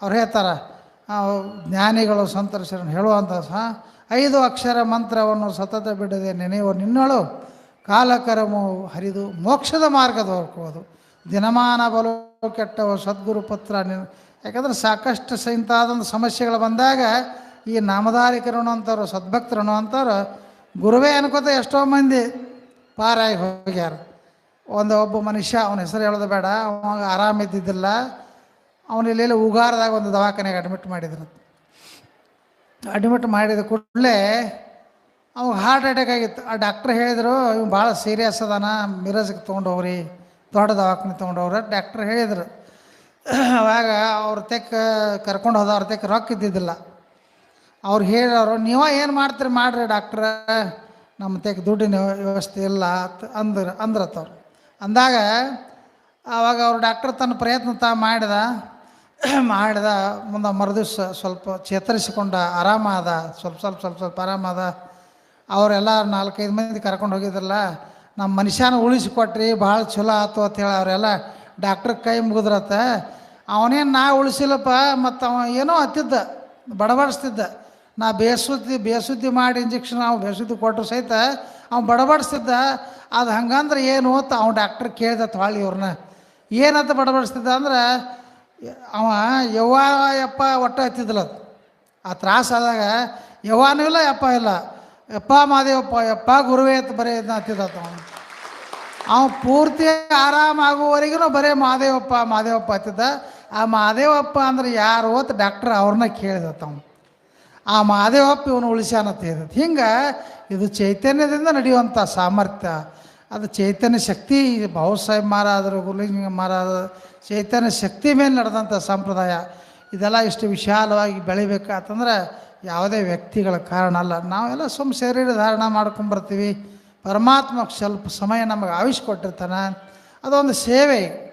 ಅವ್ರು ಹೇಳ್ತಾರೆ ಜ್ಞಾನಿಗಳು ಸಂತರ್ಶನ ಹೇಳುವಂಥ ಸಹ ಐದು ಅಕ್ಷರ ಮಂತ್ರವನ್ನು ಸತತ ಬಿಡದೆ ನೆನೆಯುವ ನಿನ್ನಳು, ಕಾಲಕರಮು ಹರಿದು ಮೋಕ್ಷದ ಮಾರ್ಗದ ಹೊರಕೋದು ದಿನಮಾನ ಬಲು ಕೆಟ್ಟವು ಸದ್ಗುರು ಪತ್ರ ನಿನ್ನ ಯಾಕಂದ್ರೆ ಸಾಕಷ್ಟು ಸ ಇಂಥಾದೊಂದು ಸಮಸ್ಯೆಗಳು ಬಂದಾಗ ಈ ನಾಮಧಾರಿಕರು ಅಂತಾರೋ ಸದ್ಭಕ್ತರು ಅಂತಾರೋ ಗುರುವೇ ಅನ್ಕೋತ ಎಷ್ಟೋ ಮಂದಿ ಪಾರಾಗಿ ಹೋಗ್ಯಾರ. ಒಂದು ಒಬ್ಬ ಮನುಷ್ಯ, ಅವನ ಹೆಸರು ಹೇಳೋದು ಬೇಡ, ಅವಾಗ ಆರಾಮಿದ್ದಿದ್ದಿಲ್ಲ ಅವನು ಇಲ್ಲೆಲ್ಲ ಉಗಾರದಾಗ ಒಂದು ದವಾಖಾನೆಗೆ ಅಡ್ಮಿಟ್ ಮಾಡಿದ್ರು. ಅಡ್ಮಿಟ್ ಮಾಡಿದ ಕೂಡಲೇ ಅವಾಗ ಹಾರ್ಟ್ ಅಟ್ಯಾಕ್ ಆಗಿತ್ತು. ಆ ಡಾಕ್ಟ್ರ್ ಹೇಳಿದರು, ಇವ್ನು ಭಾಳ ಸೀರಿಯಸ್ ಅದಾನ ಮಿರಜ್ಗೆ ತೊಗೊಂಡೋಗ್ರಿ ದೊಡ್ಡ ದವಾಖಾನೆ ತೊಗೊಂಡೋಗ್ರಿ ಡಾಕ್ಟ್ರ್ ಹೇಳಿದರು. ಅವಾಗ ಅವ್ರ ತೆಕ್ಕ ಕರ್ಕೊಂಡು ಹೋದ, ಅವ್ರ ತೆಕ್ಕ ರೊಕ್ಕ ಇದ್ದಿದ್ದಿಲ್ಲ. ಅವ್ರು ಹೇಳೋರು ನೀವ ಏನು ಮಾಡ್ತೀರಿ, ಮಾಡ್ರಿ ಡಾಕ್ಟ್ರ ನಮ್ಮ ತೆಕ್ಕ ದುಡ್ಡಿನ ವ್ಯವಸ್ಥೆ ಇಲ್ಲ ಅಂದ್ರ ಅಂದ್ರತ್ತವ್ರು ಅಂದಾಗ ಆವಾಗ ಅವ್ರು ಡಾಕ್ಟ್ರ್ ತನ್ನ ಪ್ರಯತ್ನ ತಾ ಮಾಡಿದ ಮಾಡಿದ ಮುಂದೆ ಮರುದಿವ್ಸ ಸ್ವಲ್ಪ ಚೇತರಿಸಿಕೊಂಡ ಆರಾಮಾದ, ಸ್ವಲ್ಪ ಸ್ವಲ್ಪ ಸ್ವಲ್ಪ ಸ್ವಲ್ಪ ಆರಾಮಾದ. ಅವರೆಲ್ಲ ನಾಲ್ಕೈದು ಮಂದಿ ಕರ್ಕೊಂಡು ಹೋಗಿದ್ರಲ್ಲ ನಮ್ಮ ಮನುಷ್ಯನ ಉಳಿಸಿಕೊಟ್ರಿ, ಭಾಳ ಚಲೋ ಆತು ಅಂತೇಳಿ ಅವರೆಲ್ಲ ಡಾಕ್ಟ್ರ್ ಕೈ ಮುಗಿದ್ರತ್ತ. ಅವನೇನು ನಾ ಉಳಿಸಿಲ್ಲಪ್ಪ, ಮತ್ತು ಅವ ಏನೋ ಹತ್ತಿದ್ದ, ಬಡಬಡಿಸ್ತಿದ್ದ. ನಾ ಬೇಸುದ್ದಿ ಬೇಸುದ್ದಿ ಮಾಡಿ ಇಂಜೆಕ್ಷನ್ ಅವ್ನು ಬೇಸುದ್ದಿ ಕೊಟ್ಟರು ಸಹಿತ ಅವ್ನು ಬಡಬಡಿಸ್ತಿದ್ದ. ಅದು ಹಂಗಂದ್ರೆ ಏನು ಅಂತ ಅವ್ನು ಡಾಕ್ಟ್ರ್ ಕೇಳ್ದ ಹೊಳ್ಳಿ ಇವ್ರನ್ನ. ಏನಂತ ಬಡಬಡಿಸ್ತಿದ್ದ ಅಂದ್ರೆ ಅವ ಯವ್ವ ಯಪ್ಪ ಒಟ್ಟು ಹತ್ತಿದ್ದಿಲ್ಲ ಅದು. ಆ ತ್ರಾಸಾದಾಗ ಯವ್ವಾನೂ ಇಲ್ಲ, ಯಪ್ಪ ಇಲ್ಲ. ಯಪ್ಪ ಮಾದೇವಪ್ಪ ಯಪ್ಪ ಗುರುವೇ ಅಂತ ಬರೀ ಇದನ್ನ ಅವನು. ಅವ ಪೂರ್ತಿ ಆರಾಮಾಗುವವರೆಗೂ ಬರೀ ಮಾದೇವಪ್ಪ ಮಾದೇವಪ್ಪ ಹತ್ತಿದ್ದ. ಆ ಮಾದೇವಪ್ಪ ಅಂದ್ರೆ ಯಾರು ಅಂತ ಡಾಕ್ಟ್ರ್ ಅವ್ರನ್ನ ಕೇಳಿದತ್ತ ಅವನು. ಆ ಮಾದೇವಪ್ಪ ಇವನು ಉಳಿಸ್ಯಾನಂತ ಹೇಳಿದ ಹಿಂಗೆ ಇದು ಚೈತನ್ಯದಿಂದ ನಡೆಯುವಂಥ ಸಾಮರ್ಥ್ಯ. ಅದು ಚೈತನ್ಯ ಶಕ್ತಿ ಬಾಬಾಸಾಹೇಬ್ ಮಹಾರಾಜರು, ಗುರುಲಿಂಗ ಮಹಾರಾಜ ಚೈತನ್ಯ ಶಕ್ತಿ ಮೇಲೆ ನಡೆದಂಥ ಸಂಪ್ರದಾಯ, ಇದೆಲ್ಲ ಇಷ್ಟು ವಿಶಾಲವಾಗಿ ಬೆಳಿಬೇಕಾತಂದ್ರೆ ಯಾವುದೇ ವ್ಯಕ್ತಿಗಳ ಕಾರಣ ಅಲ್ಲ. ನಾವೆಲ್ಲ ಸುಮ್ಮ ಶರೀರ ಧಾರಣ ಮಾಡ್ಕೊಂಡ್ಬರ್ತೀವಿ ಪರಮಾತ್ಮ ಸ್ವಲ್ಪ ಸಮಯ ನಮಗೆ ಆವಿಷ್ಕೊಟ್ಟಿರ್ತಾನೆ. ಅದೊಂದು ಸೇವೆ.